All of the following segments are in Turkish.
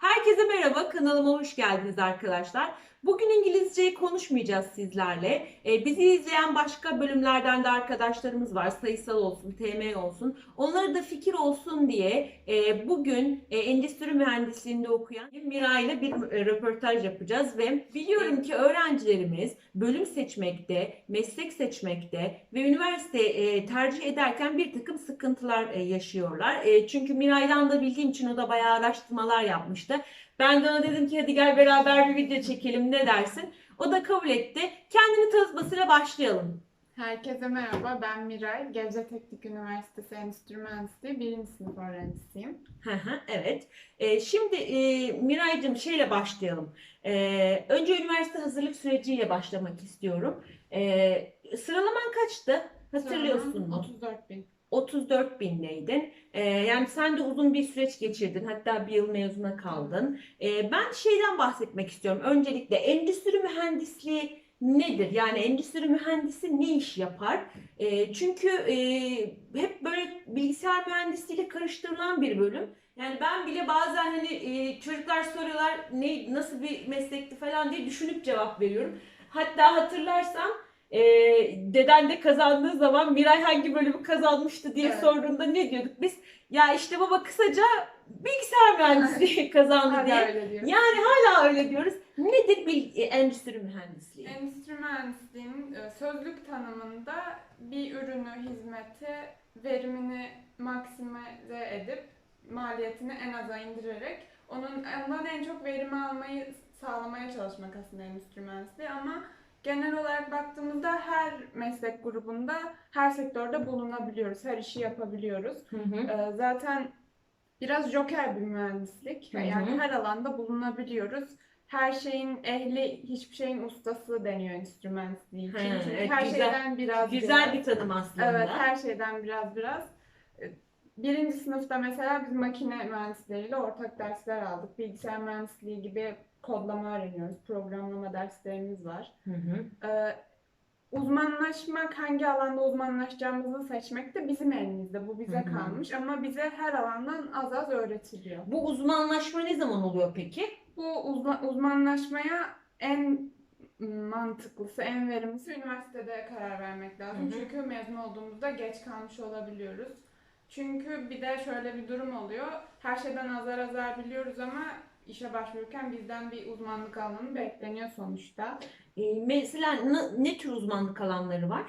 Herkese merhaba, kanalıma hoş geldiniz arkadaşlar. Bugün İngilizceyi konuşmayacağız sizlerle. Ee, bizi izleyen başka bölümlerden de arkadaşlarımız var. Sayısal olsun, TM olsun. Onlara da fikir olsun diye e, bugün e, endüstri mühendisliğinde okuyan Mira ile bir e, röportaj yapacağız ve biliyorum ki öğrencilerimiz bölüm seçmekte, meslek seçmekte ve üniversite e, tercih ederken bir takım sıkıntılar e, yaşıyorlar. E, çünkü Miray'dan da bildiğim için o da bayağı araştırmalar yapmıştı. Ben de ona dedim ki hadi gel beraber bir video çekelim ne dersin? O da kabul etti. Kendini tanıtmasıyla başlayalım. Herkese merhaba, ben Miray. Gebze Teknik Üniversitesi Endüstri Mühendisliği 1. sınıf öğrencisiyim. Hı hı, evet. Ee, şimdi e, Miray'cığım şeyle başlayalım. Ee, önce üniversite hazırlık süreciyle başlamak istiyorum. Ee, sıralaman kaçtı? Hatırlıyorsun mu? 34 bin. 34 bindeydin. Ee, yani sen de uzun bir süreç geçirdin. Hatta bir yıl mezuna kaldın. Ee, ben şeyden bahsetmek istiyorum. Öncelikle endüstri mühendisliği nedir? Yani endüstri mühendisi ne iş yapar? Ee, çünkü e, hep böyle bilgisayar mühendisliğiyle karıştırılan bir bölüm. Yani ben bile bazen hani e, çocuklar soruyorlar ne nasıl bir meslekti falan diye düşünüp cevap veriyorum. Hatta hatırlarsan e, deden de kazandığı zaman Miray hangi bölümü kazanmıştı diye Evet. sorduğunda ne diyorduk biz? Ya işte baba kısaca bilgisayar mühendisliği kazandı Hala diye. öyle diyoruz. Yani hala öyle diyoruz. Nedir bil, e, endüstri mühendisliği? Endüstri mühendisliğinin e, sözlük tanımında bir ürünü, hizmeti, verimini maksimize edip maliyetini en aza indirerek onun ondan en çok verimi almayı sağlamaya çalışmak aslında endüstri mühendisliği ama genel olarak baktığımızda her meslek grubunda, her sektörde bulunabiliyoruz, her işi yapabiliyoruz. Hı hı. Ee, Zaten biraz joker bir mühendislik. Hı hı. Yani her alanda bulunabiliyoruz. Her şeyin ehli, hiçbir şeyin ustası deniyor endüstri mühendisliği için. He, Çünkü evet, her güzel- şeyden biraz Güzel biraz. bir tanım aslında. Evet, her şeyden biraz biraz. Birinci sınıfta mesela biz makine mühendisleriyle ortak dersler aldık. Bilgisayar mühendisliği gibi kodlama öğreniyoruz. Programlama derslerimiz var. Hı hı. Ee, uzmanlaşmak, hangi alanda uzmanlaşacağımızı seçmek de bizim elimizde. Bu bize Hı hı. kalmış ama bize her alandan az az öğretiliyor. Bu uzmanlaşma ne zaman oluyor peki? Bu uzma- uzmanlaşmaya en mantıklısı, en verimlisi üniversitede karar vermek lazım. Hı hı. Çünkü mezun olduğumuzda geç kalmış olabiliyoruz. Çünkü bir de şöyle bir durum oluyor. Her şeyden azar azar biliyoruz ama işe başvururken bizden bir uzmanlık alanı bekleniyor sonuçta. Ee, mesela ne, ne tür uzmanlık alanları var?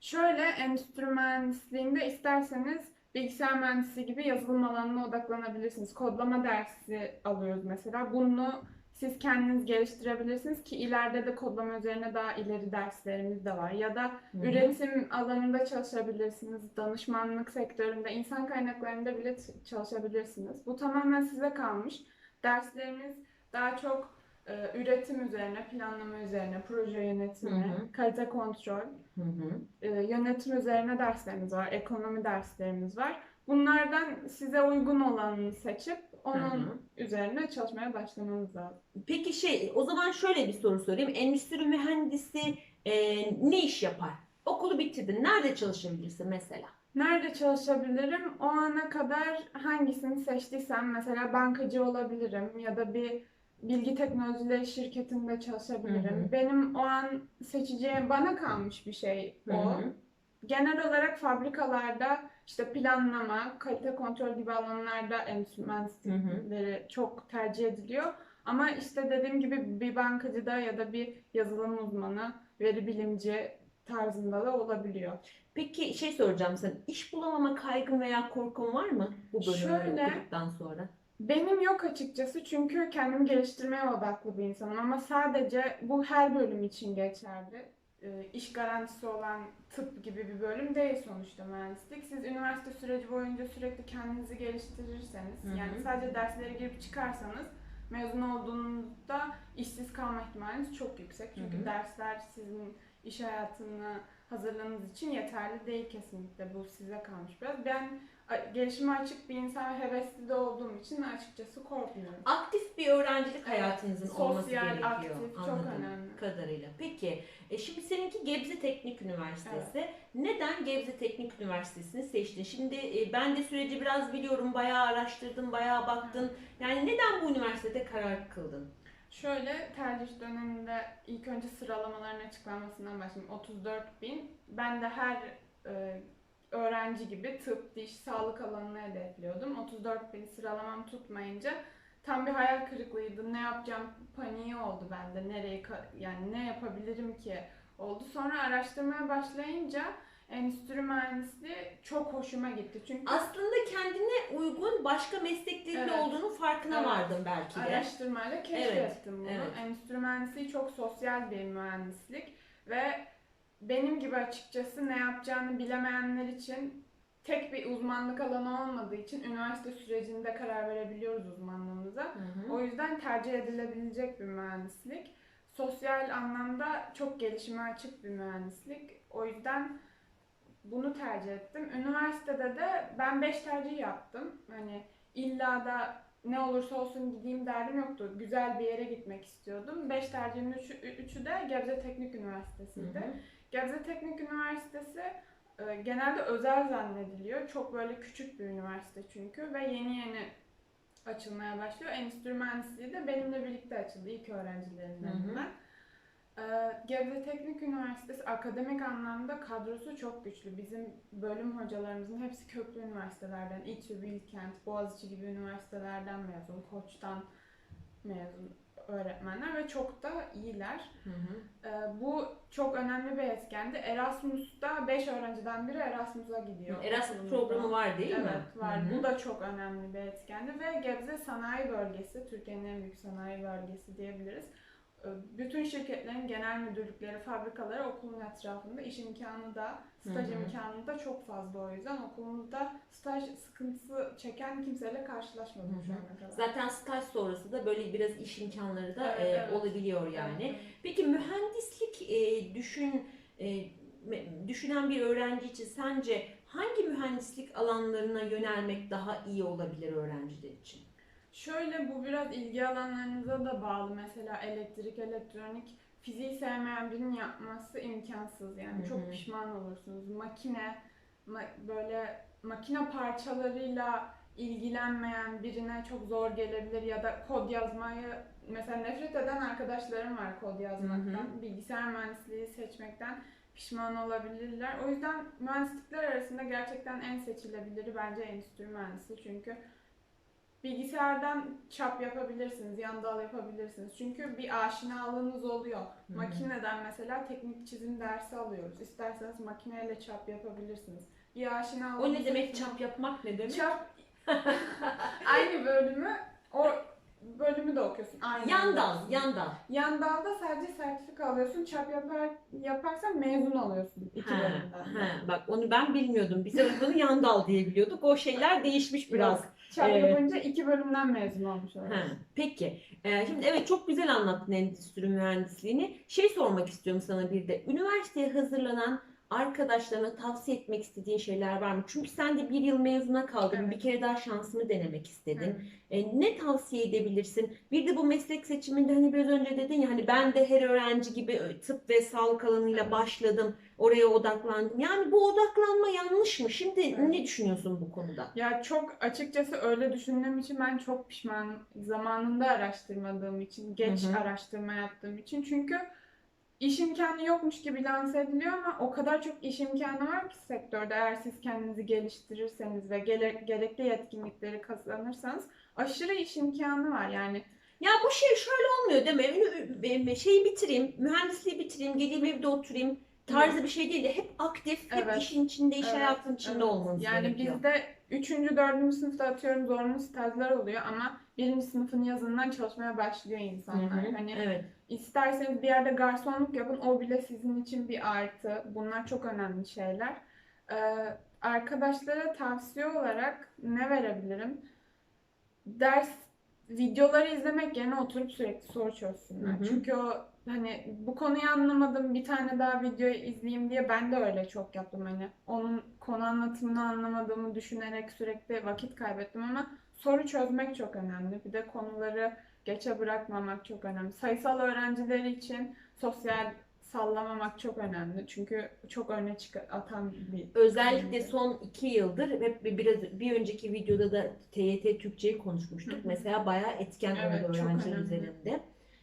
Şöyle endüstri mühendisliğinde isterseniz bilgisayar mühendisliği gibi yazılım alanına odaklanabilirsiniz. Kodlama dersi alıyoruz mesela. Bunu siz kendiniz geliştirebilirsiniz ki ileride de kodlama üzerine daha ileri derslerimiz de var. Ya da Hı hı. üretim alanında çalışabilirsiniz. Danışmanlık sektöründe, insan kaynaklarında bile çalışabilirsiniz. Bu tamamen size kalmış. Derslerimiz daha çok e, üretim üzerine, planlama üzerine, proje yönetimi, Hı hı. kalite kontrol, e, yönetim üzerine derslerimiz var, ekonomi derslerimiz var. Bunlardan size uygun olanını seçip onun Hı hı. üzerine çalışmaya başlamanız lazım. Peki şey, o zaman şöyle bir soru sorayım. Endüstri mühendisi e, ne iş yapar? Okulu bitirdin. Nerede çalışabilirsin mesela? Nerede çalışabilirim? O ana kadar hangisini seçtiysem mesela bankacı olabilirim ya da bir bilgi teknolojileri şirketinde çalışabilirim. Hı hı. Benim o an seçeceğim bana kalmış bir şey o. Hı hı. Genel olarak fabrikalarda işte planlama, kalite kontrol gibi alanlarda endüstri mühendislikleri çok tercih ediliyor. Ama işte dediğim gibi bir bankacıda ya da bir yazılım uzmanı, veri bilimci tarzında da olabiliyor. Peki şey soracağım sana. İş bulamama kaygın veya korkun var mı bu bölümü Şöyle- okuduktan sonra? Benim yok açıkçası çünkü kendimi geliştirmeye odaklı bir insanım ama sadece bu her bölüm için geçerli. Ee, İş garantisi olan tıp gibi bir bölüm değil sonuçta mühendislik. Siz üniversite süreci boyunca sürekli kendinizi geliştirirseniz, Hı hı. yani sadece derslere girip çıkarsanız mezun olduğunuzda işsiz kalma ihtimaliniz çok yüksek. Çünkü Hı hı. dersler sizin iş hayatına hazırlanmanız için yeterli değil kesinlikle. Bu size kalmış biraz. Ben gelişime açık bir insan ve hevesli de olduğum için açıkçası korkmuyorum. Aktif bir öğrencilik hayatınızın olması Sosyal, gerekiyor. aktif, çok anladığım önemli. kadarıyla. Peki, e şimdi seninki Gebze Teknik Üniversitesi. Neden Gebze Teknik Üniversitesi'ni seçtin? Şimdi e, ben de süreci biraz biliyorum, bayağı araştırdın, bayağı baktın. Yani neden bu üniversitede karar kıldın? Şöyle tercih döneminde ilk önce sıralamaların açıklanmasından başlayayım. 34 bin. Ben de her e, öğrenci gibi tıp, diş, sağlık alanını hedefliyordum. 34 bin sıralamam tutmayınca tam bir hayal kırıklığıydı. Ne yapacağım paniği oldu bende. Nereye yani ne yapabilirim ki oldu. Sonra araştırmaya başlayınca endüstri mühendisliği çok hoşuma gitti. Çünkü Aslında kendine uygun başka mesleklerin Evet. olduğunu farkına Evet. vardım belki de. Araştırmayla keşfettim bunu. evet. Endüstri mühendisliği çok sosyal bir mühendislik ve benim gibi açıkçası ne yapacağını bilemeyenler için tek bir uzmanlık alanı olmadığı için üniversite sürecinde karar verebiliyoruz uzmanlığımıza. Hı hı. O yüzden tercih edilebilecek bir mühendislik. Sosyal anlamda çok gelişime açık bir mühendislik. O yüzden bunu tercih ettim. Üniversitede de ben 5 tercih yaptım. Hani illa da ne olursa olsun gideyim derdim yoktu. Güzel bir yere gitmek istiyordum. 5 tercihimin 3'ü, üçü de Gebze Teknik Üniversitesi'ydi. Hı hı. Gebze Teknik Üniversitesi e, genelde özel zannediliyor. Çok böyle küçük bir üniversite çünkü ve yeni yeni açılmaya başlıyor. Endüstri mühendisliği de benimle birlikte açıldı ilk öğrencilerimden. E, Gebze Teknik Üniversitesi akademik anlamda kadrosu çok güçlü. Bizim bölüm hocalarımızın hepsi köklü üniversitelerden, İTÜ, Bilkent, Boğaziçi gibi üniversitelerden mezun, Koç'tan mezun öğretmenler ve çok da iyiler. Hı hı. Ee, bu çok önemli bir etkendi. Erasmus'ta 5 öğrenciden biri Erasmus'a gidiyor. Erasmus programı var değil mi? Evet var. Hı hı. Bu da çok önemli bir etkendi ve Gebze Sanayi Bölgesi, Türkiye'nin en büyük sanayi bölgesi diyebiliriz. Ee, Bütün şirketlerin genel müdürlükleri, fabrikaları okulun etrafında. iş imkanı da, staj Hı hı. imkanı da çok fazla o yüzden. Okulumuzda staj sıkıntısı çeken kimseyle karşılaşmadım Hı şu hı. ana kadar. Zaten staj sonrası da böyle biraz iş imkanları da Evet, e, evet. olabiliyor yani. Evet. Peki mühendislik e, düşün e, düşünen bir öğrenci için sence hangi mühendislik alanlarına yönelmek daha iyi olabilir öğrenciler için? Şöyle bu biraz ilgi alanlarınıza da bağlı. Mesela elektrik, elektronik, fiziği sevmeyen birinin yapması imkansız. Yani Hı hı. çok pişman olursunuz. Makine, ma- böyle makine parçalarıyla ilgilenmeyen birine çok zor gelebilir ya da kod yazmayı mesela nefret eden arkadaşlarım var kod yazmaktan. Bilgisayar mühendisliği seçmekten pişman olabilirler. O yüzden mühendislikler arasında gerçekten en seçilebiliri bence endüstri mühendisliği. Çünkü Bilgisayardan çap yapabilirsiniz, yan dal yapabilirsiniz. Çünkü bir aşinalığınız oluyor. hı. Makineden mesela teknik çizim dersi alıyoruz. İsterseniz makineyle çap yapabilirsiniz. Bir aşinalığınız O ne demek çap yapmak ne demek? Çap aynı bölümü o bölümü de okuyorsun. Aynı Yan anda. dal, yan dal. Yan dalda sadece sertifika alıyorsun. Çap yapar, yaparsan mezun oluyorsun iki Ha, bölümden. ha, bak onu ben bilmiyordum. Biz bunu yan dal diye biliyorduk. O şeyler değişmiş biraz. Yok, Evet. yapınca iki bölümden mezun olmuş oluyorsun. Ha, peki. Ee, şimdi evet çok güzel anlattın endüstri mühendisliğini. Şey sormak istiyorum sana bir de. Üniversiteye hazırlanan arkadaşlarına tavsiye etmek istediğin şeyler var mı? Çünkü sen de bir yıl mezuna kaldın. Evet. Bir kere daha şansını denemek istedin. Hı. E, ne tavsiye edebilirsin? Bir de bu meslek seçiminde hani biraz önce dedin ya hani ben de her öğrenci gibi e, tıp ve sağlık alanıyla Evet. başladım. Oraya odaklandım. Yani bu odaklanma yanlış mı? Şimdi Evet. ne düşünüyorsun bu konuda? Ya çok açıkçası öyle düşündüğüm için ben çok pişmanım. Zamanında araştırmadığım için, geç Hı hı. araştırma yaptığım için. Çünkü iş imkanı yokmuş gibi lanse ediliyor ama o kadar çok iş imkanı var ki sektörde. Eğer siz kendinizi geliştirirseniz ve gele- gerekli yetkinlikleri kazanırsanız aşırı iş imkanı var. Yani Ya bu şey şöyle olmuyor değil mi? Şeyi bitireyim, mühendisliği bitireyim, geleyim evde oturayım tarzı bir şey değil de hep aktif, hep Evet. işin içinde, iş Evet, hayatının içinde evet. olmanız Yani gerekiyor. bizde 3. 4. sınıfta atıyorum zorunlu stajlar oluyor ama 1. sınıfın yazından çalışmaya başlıyor Hı insanlar. hı, Hani Evet. İsterseniz bir yerde garsonluk yapın. O bile sizin için bir artı. Bunlar çok önemli şeyler. Ee, arkadaşlara tavsiye olarak ne verebilirim? Ders videoları izlemek yerine oturup sürekli soru çözsünler. Hı hı. Çünkü o hani bu konuyu anlamadım bir tane daha videoyu izleyeyim diye ben de öyle çok yaptım hani onun konu anlatımını anlamadığımı düşünerek sürekli vakit kaybettim ama soru çözmek çok önemli. Bir de konuları geçe bırakmamak çok önemli. Sayısal öğrencileri için sosyal sallamamak çok önemli. Çünkü çok öne atan bir Özellikle son iki yıldır bir- biraz bir önceki videoda da TYT Türkçeyi konuşmuştuk. Hı hı. Mesela bayağı etken Evet, öğrenciler önemli.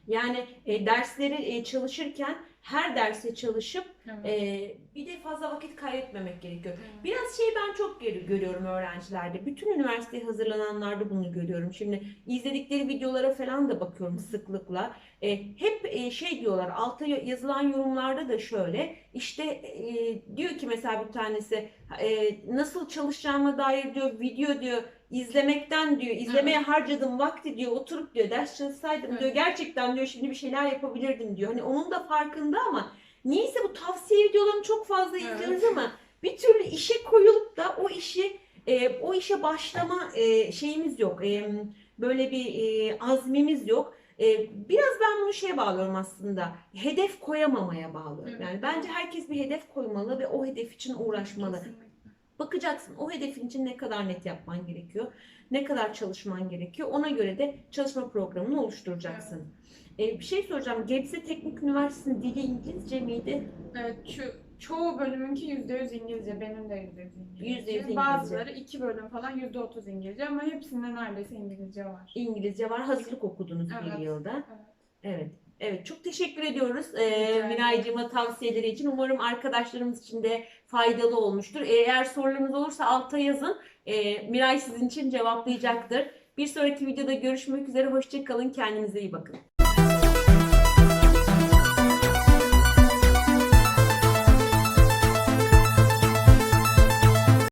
Yani e, dersleri e, çalışırken her derse çalışıp Evet. e, bir de fazla vakit kaybetmemek gerekiyor. Evet. Biraz şey ben çok gör- görüyorum öğrencilerde. Bütün üniversiteye hazırlananlarda bunu görüyorum. Şimdi izledikleri videolara falan da bakıyorum sıklıkla. E, hep e, şey diyorlar altta ya- yazılan yorumlarda da şöyle işte e, diyor ki mesela bir tanesi e, nasıl çalışacağıma dair diyor video diyor izlemekten diyor izlemeye harcadım vakti diyor oturup diyor ders çalışsaydım diyor Evet. gerçekten diyor şimdi bir şeyler yapabilirdim diyor. Hani onun da farkında ama niyeyse bu tavsiye videolarını çok fazla Evet. izliyoruz ama bir türlü işe koyulup da o işi e, o işe başlama e, şeyimiz yok. E, böyle bir e, azmimiz yok. E, biraz ben bunu şeye bağlıyorum aslında. Hedef koyamamaya bağlıyorum. Evet. Yani bence herkes bir hedef koymalı ve o hedef için uğraşmalı. Kesinlikle. Bakacaksın o hedefin için ne kadar net yapman gerekiyor, ne kadar çalışman gerekiyor. Ona göre de çalışma programını oluşturacaksın. E, bir şey soracağım. Gebze Teknik Üniversitesi'nin dili İngilizce miydi? Evet, ço- çoğu bölümünki %100 İngilizce, benim de %100 İngilizce. %100 İngilizce. Bazıları iki bölüm falan %30 İngilizce ama hepsinde neredeyse İngilizce var. İngilizce var. Hazırlık okudunuz bir Evet. yılda. Evet. Evet. Evet çok teşekkür ediyoruz ee, ederim. Minaycığıma tavsiyeleri için. Umarım arkadaşlarımız için de faydalı olmuştur. Eğer sorularınız olursa alta yazın. Ee, Miray sizin için cevaplayacaktır. Bir sonraki videoda görüşmek üzere. Hoşçakalın. Kendinize iyi bakın.